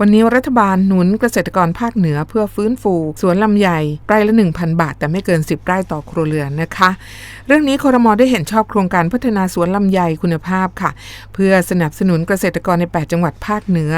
วันนี้รัฐบาลหนุนเกษตรกรภาคเหนือเพื่อฟื้นฟู สวนลำไยไร่ละ 1,000 บาท แต่ไม่เกิน 10 ไร่ต่อครัวเรือนนะคะ เรื่องนี้คอรมอได้เห็นชอบโครงการพัฒนาสวนลำไยคุณภาพค่ะ เพื่อสนับสนุนเกษตรกรใน 8 จังหวัดภาคเหนือ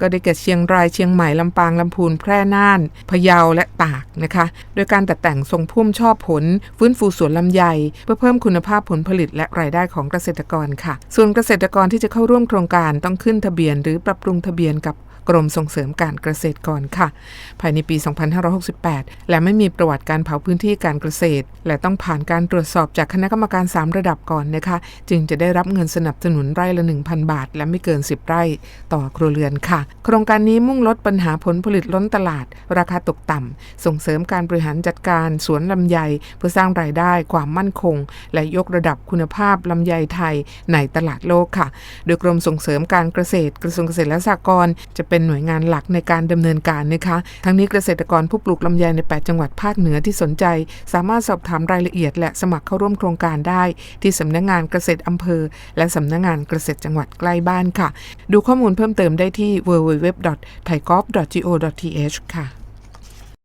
ก็ได้แก่เชียงรายเชียงใหม่ลำปางลำพูนแพร่น่านพะเยาและตากนะคะ โดยการตัดแต่งทรงพุ่มชอบผล ฟื้นฟูสวนลำไย เพื่อเพิ่มคุณภาพผลผลิตและรายได้ของเกษตรกรค่ะ ส่วนเกษตรกรที่จะเข้าร่วมโครงการต้องขึ้นทะเบียน หรือปรับปรุงทะเบียนกับ กรมส่งเสริมการเกษตรก่อนค่ะ ภายในปี 2568 และไม่มีประวัติการเผาพื้นที่การเกษตร และต้องผ่านการตรวจสอบจากคณะกรรมการ 3 ระดับก่อนนะคะ จึงจะได้รับเงินสนับสนุนไร่ละ 1,000 บาท และไม่เกิน 10 ไร่ต่อครัวเรือนค่ะ โครงการนี้มุ่งลดปัญหาผลผลิตล้นตลาด ราคาตกต่ำส่งเสริมการบริหารจัดการสวนลำไย เพื่อสร้างรายได้ความมั่นคง และยกระดับคุณภาพลำไยไทยในตลาดโลกค่ะ โดยกรมส่งเสริมการเกษตรกระทรวงเกษตรและสหกรณ์จะเป็นหน่วยงานหลักในการดำเนินการนะคะทั้งนี้เกษตรกรผู้ปลูกลำไยใน 8 จังหวัดภาคเหนือที่สนใจ สามารถสอบถามรายละเอียด และสมัครเข้าร่วมโครงการได้ ที่สำนักงานเกษตรอำเภอ และสำนักงานเกษตรจังหวัดใกล้บ้านค่ะ ดูข้อมูลเพิ่มเติมได้ที่ www.thaigov.go.th ค่ะ